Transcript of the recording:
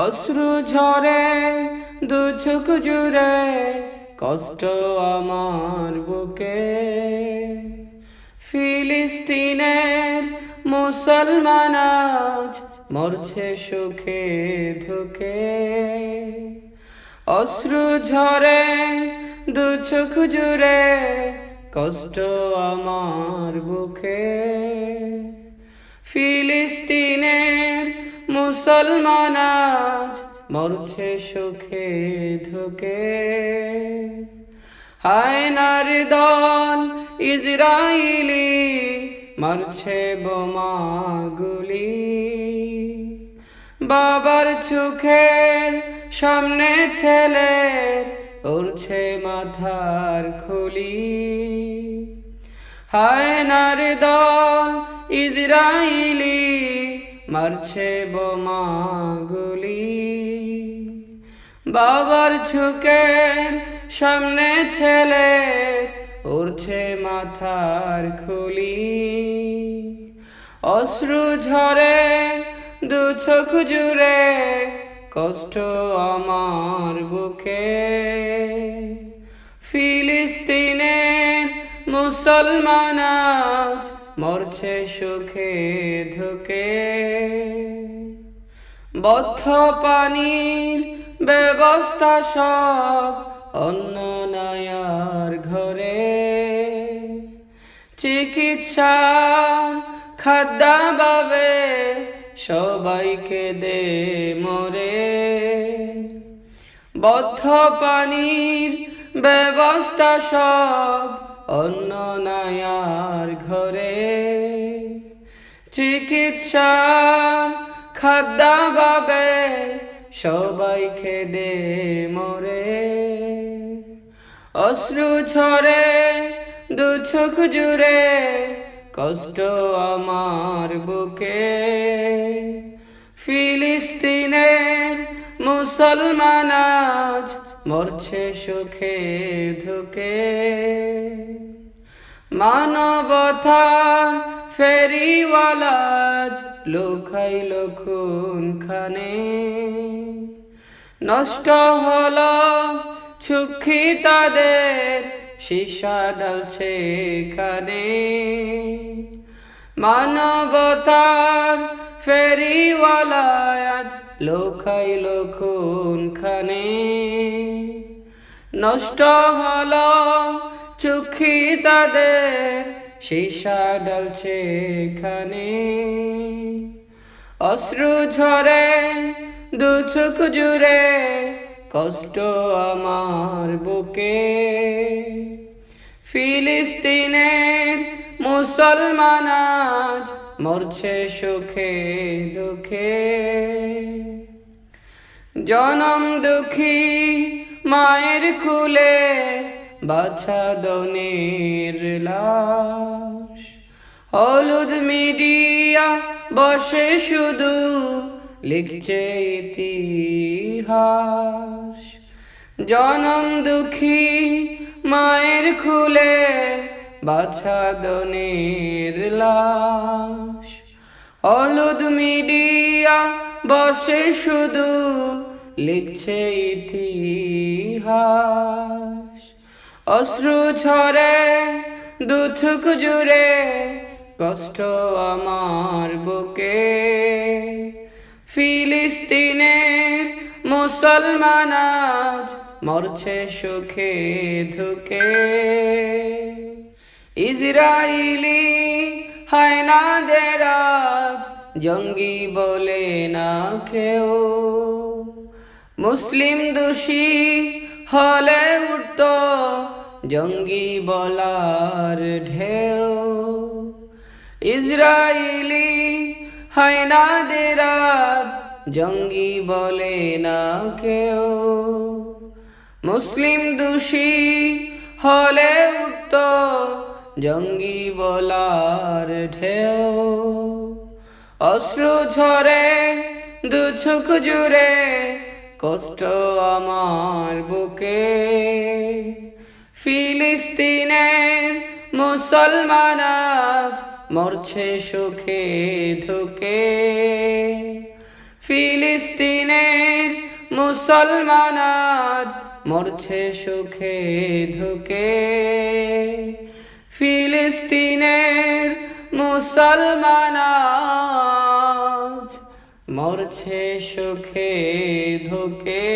অশ্রু ঝরে, দু জুড়ে, কষ্ট আমার বুকে। ফিলিস্তিনের মুসলমান আজ মরছে সুখে ধুকে। অশ্রু ঝরে, দু জুড়ে, কষ্ট আমার বুকে। ফিলিস্তিনের মুসলমান আজ মরছে সুখে ধুকে। হায়নার দল ইসরাইলি মারছে বোমা গুলি বাবার চোখের সামনে ছেলে উড়ছে মাথার খুলি। হায়নার দল ইসরাইলি মারছে বোমা গুলি বাবার ঝুঁকের সামনে ছেলে উড়ছে মাথার খুলি। অশ্রু ঝরে দু চোখ জুড়ে, কষ্ট আমার বুকে। ফিলিস্তিনের মুসলমান আজ মরছে সুখে ধুকে। বদ্ধ পানির ব্যবস্থা সব অন্য নায়ার ঘরে। চিকিৎসা খাদ্যাভাবে সবাইকে দে মরে। বদ্ধ পানির ব্যবস্থা সব অন্য নায়ার ঘরে চিকিৎসা খাদ্যাভাবে সবাই খেদে মরে। অশ্রু ঝরে, দু চোখ জুড়ে, কষ্ট আমার বুকে। ফিলিস্তিনের মুসলমান আজ মরছে সুখে, ধুকে। মানবতা ফেরিওয়ালাজ লুখাইল খুন খানে নষ্ট হল সুখী তাদের, সীসা ডালছে খানে মানবতার ফেরিওয়ালাজ লোখাইল খুন খানে নষ্ট হল, চুখি তাদের সীসা ডালছে খানে অশ্রু ঝরে, দু জুড়ে, কষ্ট আমার বুকে। ফিলিস্তিনের মুসলমান আজ মরছে সুখে দুঃখে। জনম দুঃখী মায়ের খুলে বাছা দনের লাশ। হলুদ মিডিয়া বসে শুধু লিখছে ইতিহাস। জনম দুঃখী মায়ের খুলে বাছা দনের লাশ। হলুদ মিডিয়া বসে শুধু লিখছে ইতিহাস। অশ্রু ঝরে দুথুক জুড়ে, কষ্ট আমার বুকে। ফিলিস্তিনের মুসলমান আজ মরছে সুখে ধুকে। ইসরাইলি হায়নাদের আজ জঙ্গি বলে না কেউ মুসলিম দোষী হলে উঠত জঙ্গি বলার ঢেউ। ইসরায়েলি হায়নাদের আজ জঙ্গি বলে না কেউ। মুসলিম দোষী হলে উঠত জঙ্গি বলার ঢেউ। অশ্রু ঝরে দু জুড়ে কষ্ট আমার বুকে। ফিলিস্তিনের মুসলমান মরছে সুখে ধুকে। ফিলিস্তিনের মুসলমান মরছে সুখে ধুকে। ফিলিস্তিনের মুসলমান মরছে সুখে ধুকে।